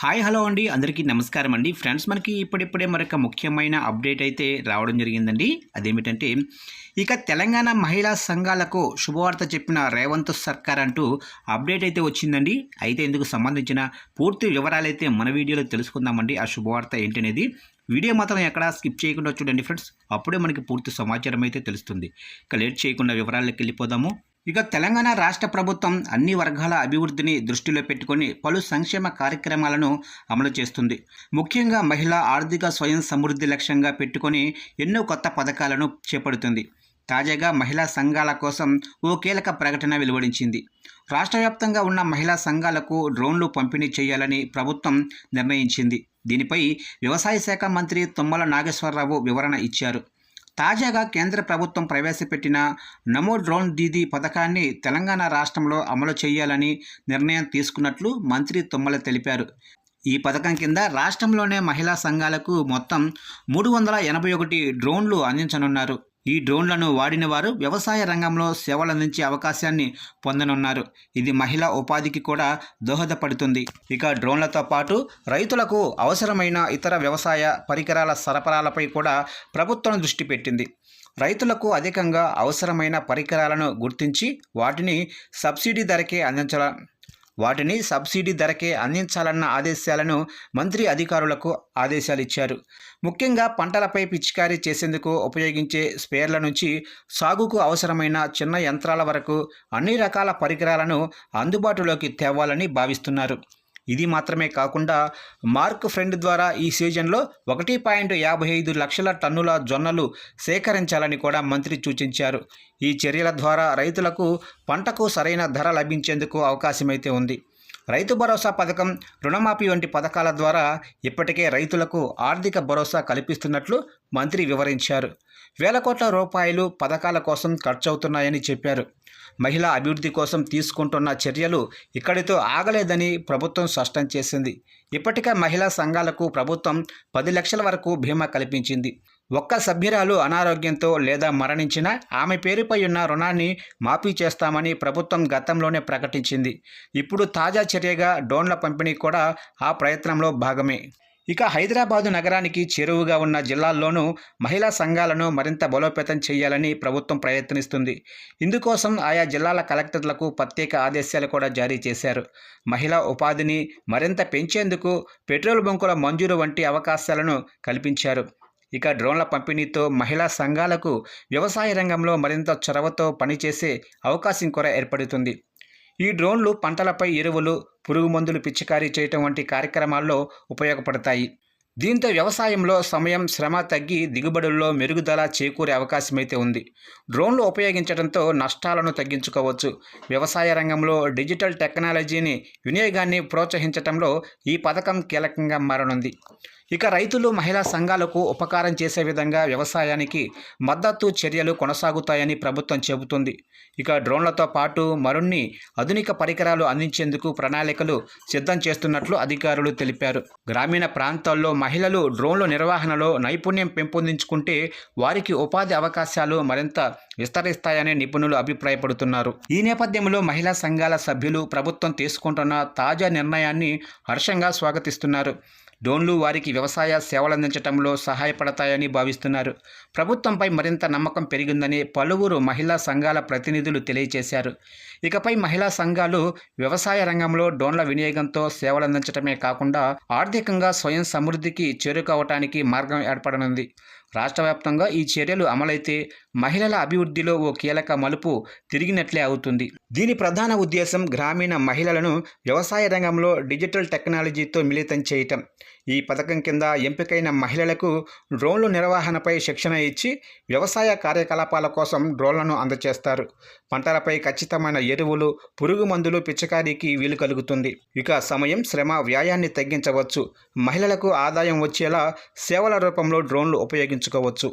Hi hello అండి. అందరికీ నమస్కారం అండి. ఫ్రెండ్స్ మనకి ఇప్పుడిప్పుడే మరొక ముఖ్యమైన అప్డేట్ అయితే రావడం జరిగిందండి. అదేమిటంటే ఇక తెలంగాణ మహిళా సంఘాలకు శుభవార్త చెప్పిన రేవంత్ సర్కార్ అంటూ అప్డేట్ అయితే వచ్చిందండి. అయితే ఇందుకు సంబంధించిన పూర్తి వివరాలు అయితే మన వీడియోలో తెలుసుకుందామండి. ఆ శుభవార్త ఏంటనేది వీడియో మాత్రం ఎక్కడా స్కిప్ చేయకుండా చూడండి ఫ్రెండ్స్. అప్పుడే మనకి పూర్తి సమాచారం అయితే తెలుస్తుంది. ఇక లేట్ చేయకుండా వివరాల్లోకి వెళ్ళిపోదాము. ఇక తెలంగాణ రాష్ట్ర ప్రభుత్వం అన్ని వర్గాల అభివృద్ధిని దృష్టిలో పెట్టుకొని పలు సంక్షేమ కార్యక్రమాలను అమలు చేస్తుంది. ముఖ్యంగా మహిళా ఆర్థిక స్వయం సమృద్ధి లక్ష్యంగా పెట్టుకొని ఎన్నో కొత్త పథకాలను చేపడుతుంది. తాజాగా మహిళా సంఘాల కోసం ఓ కీలక ప్రకటన వెలువడించింది. రాష్ట్ర వ్యాప్తంగా ఉన్న మహిళా సంఘాలకు డ్రోన్లు పంపిణీ చేయాలని ప్రభుత్వం నిర్ణయించింది. దీనిపై వ్యవసాయ శాఖ మంత్రి తుమ్మల నాగేశ్వరరావు వివరణ ఇచ్చారు. తాజాగా కేంద్ర ప్రభుత్వం ప్రవేశపెట్టిన నమో డ్రోన్ దీదీ పథకాన్ని తెలంగాణ రాష్ట్రంలో అమలు చేయాలని నిర్ణయం తీసుకున్నట్లు మంత్రి తుమ్మల తెలిపారు. ఈ పథకం కింద రాష్ట్రంలోనే మహిళా సంఘాలకు మొత్తం మూడు వందల ఎనభై ఒకటి డ్రోన్లు అందించనున్నారు. ఈ డ్రోన్లను వాడిన వారు వ్యవసాయ రంగంలో సేవలందించే అవకాశాన్ని పొందనున్నారు. ఇది మహిళా ఉపాధికి కూడా దోహదపడుతుంది. ఇక డ్రోన్లతో పాటు రైతులకు అవసరమైన ఇతర వ్యవసాయ పరికరాల సరఫరాలపై కూడా ప్రభుత్వం దృష్టి పెట్టింది. రైతులకు అధికంగా అవసరమైన పరికరాలను గుర్తించి వాటిని సబ్సిడీ ధరకే అందించడం వాటిని సబ్సిడీ ధరకే అందించాలన్న ఆదేశాలను మంత్రి అధికారులకు ఆదేశాలు ఇచ్చారు ముఖ్యంగా పంటలపై పిచికారీ చేసేందుకు ఉపయోగించే స్పేర్ల నుంచి సాగుకు అవసరమైన చిన్న యంత్రాల వరకు అన్ని రకాల పరికరాలను అందుబాటులోకి తేవాలని భావిస్తున్నారు. ఇది మాత్రమే కాకుండా మార్క్ ఫ్రెండ్ ద్వారా ఈ సీజన్లో ఒకటి పాయింట్ యాభై ఐదు లక్షల టన్నుల జొన్నలు సేకరించాలని కూడా మంత్రి సూచించారు. ఈ చర్యల ద్వారా రైతులకు పంటకు సరైన ధర లభించేందుకు అవకాశమైతే ఉంది. రైతు భరోసా పథకం రుణమాఫీ వంటి పథకాల ద్వారా ఇప్పటికే రైతులకు ఆర్థిక భరోసా కల్పిస్తున్నట్లు మంత్రి వివరించారు. వేల కోట్ల రూపాయలు పథకాల కోసం ఖర్చవుతున్నాయని చెప్పారు. మహిళా అభివృద్ధి కోసం తీసుకుంటున్న చర్యలు ఇక్కడితో ఆగలేదని ప్రభుత్వం స్పష్టం చేసింది. ఇప్పటికే మహిళా సంఘాలకు ప్రభుత్వం పది లక్షల వరకు బీమా కల్పించింది. ఒక్క సభ్యురాలు అనారోగ్యంతో లేదా మరణించినా ఆమె పేరుపై ఉన్న రుణాన్ని మాఫీ చేస్తామని ప్రభుత్వం గతంలోనే ప్రకటించింది. ఇప్పుడు తాజా చర్యగా డోన్ల పంపిణీ కూడా ఆ ప్రయత్నంలో భాగమే. ఇక హైదరాబాదు నగరానికి చేరువుగా ఉన్న జిల్లాల్లోనూ మహిళా సంఘాలను మరింత బలోపేతం చేయాలని ప్రభుత్వం ప్రయత్నిస్తుంది. ఇందుకోసం ఆయా జిల్లాల కలెక్టర్లకు ప్రత్యేక ఆదేశాలు కూడా జారీ చేశారు. మహిళా ఉపాధిని మరింత పెంచేందుకు పెట్రోల్ బంకుల మంజూరు వంటి అవకాశాలను కల్పించారు. ఇక డ్రోన్ల పంపిణీతో మహిళా సంఘాలకు వ్యవసాయ రంగంలో మరింత చొరవతో పనిచేసే అవకాశం కూడా ఏర్పడుతుంది. ఈ డ్రోన్లు పంటలపై ఎరువులు పురుగు మందులు పిచికారీ చేయటం వంటి కార్యక్రమాల్లో ఉపయోగపడతాయి. దీంతో వ్యవసాయంలో సమయం శ్రమ తగ్గి దిగుబడుల్లో మెరుగుదల చేకూరే అవకాశమైతే ఉంది. డ్రోన్లు ఉపయోగించడంతో నష్టాలను తగ్గించుకోవచ్చు. వ్యవసాయ రంగంలో డిజిటల్ టెక్నాలజీని వినియోగాన్ని ప్రోత్సహించడంలో ఈ పథకం కీలకంగా మారనుంది. ఇక రైతులు మహిళా సంఘాలకు ఉపకారం చేసే విధంగా వ్యవసాయానికి మద్దతు చర్యలు కొనసాగుతాయని ప్రభుత్వం చెబుతుంది. ఇక డ్రోన్లతో పాటు మరిన్ని ఆధునిక పరికరాలు అందించేందుకు ప్రణాళికలు సిద్ధం చేస్తున్నట్లు అధికారులు తెలిపారు. గ్రామీణ ప్రాంతాల్లో మహిళలు డ్రోన్ల నిర్వహణలో నైపుణ్యం పెంపొందించుకుంటే వారికి ఉపాధి అవకాశాలు మరింత విస్తరిస్తాయని నిపుణులు అభిప్రాయపడుతున్నారు. ఈ నేపథ్యంలో మహిళా సంఘాల సభ్యులు ప్రభుత్వం తీసుకుంటున్న తాజా నిర్ణయాన్ని హర్షంగా స్వాగతిస్తున్నారు. డోన్లు వారికి వ్యవసాయ సేవలందించడంలో సహాయపడతాయని భావిస్తున్నారు. ప్రభుత్వంపై మరింత నమ్మకం పెరిగిందని పలువురు మహిళా సంఘాల ప్రతినిధులు తెలియజేశారు. ఇకపై మహిళా సంఘాలు వ్యవసాయ రంగంలో డోన్ల వినియోగంతో సేవలందించడమే కాకుండా ఆర్థికంగా స్వయం సమృద్ధికి చేరుకోవటానికి మార్గం ఏర్పడనుంది. రాష్ట్ర వ్యాప్తంగా ఈ చర్యలు అమలైతే మహిళల అభివృద్ధిలో ఓ కీలక మలుపు తిరిగినట్లే అవుతుంది. దీని ప్రధాన ఉద్దేశం గ్రామీణ మహిళలను వ్యవసాయ రంగంలో డిజిటల్ టెక్నాలజీతో మిళితం చేయటం. ఈ పథకం కింద ఎంపికైన మహిళలకు డ్రోన్లు నిర్వహణపై శిక్షణ ఇచ్చి వ్యవసాయ కార్యకలాపాల కోసం డ్రోన్లను అందజేస్తారు పంటలపై ఖచ్చితమైన ఎరువులు పురుగు మందులు పిచ్చకారీకి వీలు కలుగుతుంది. ఇక సమయం శ్రమ వ్యాయాన్ని తగ్గించవచ్చు. మహిళలకు ఆదాయం వచ్చేలా సేవల రూపంలో డ్రోన్లు ఉపయోగించుకోవచ్చు.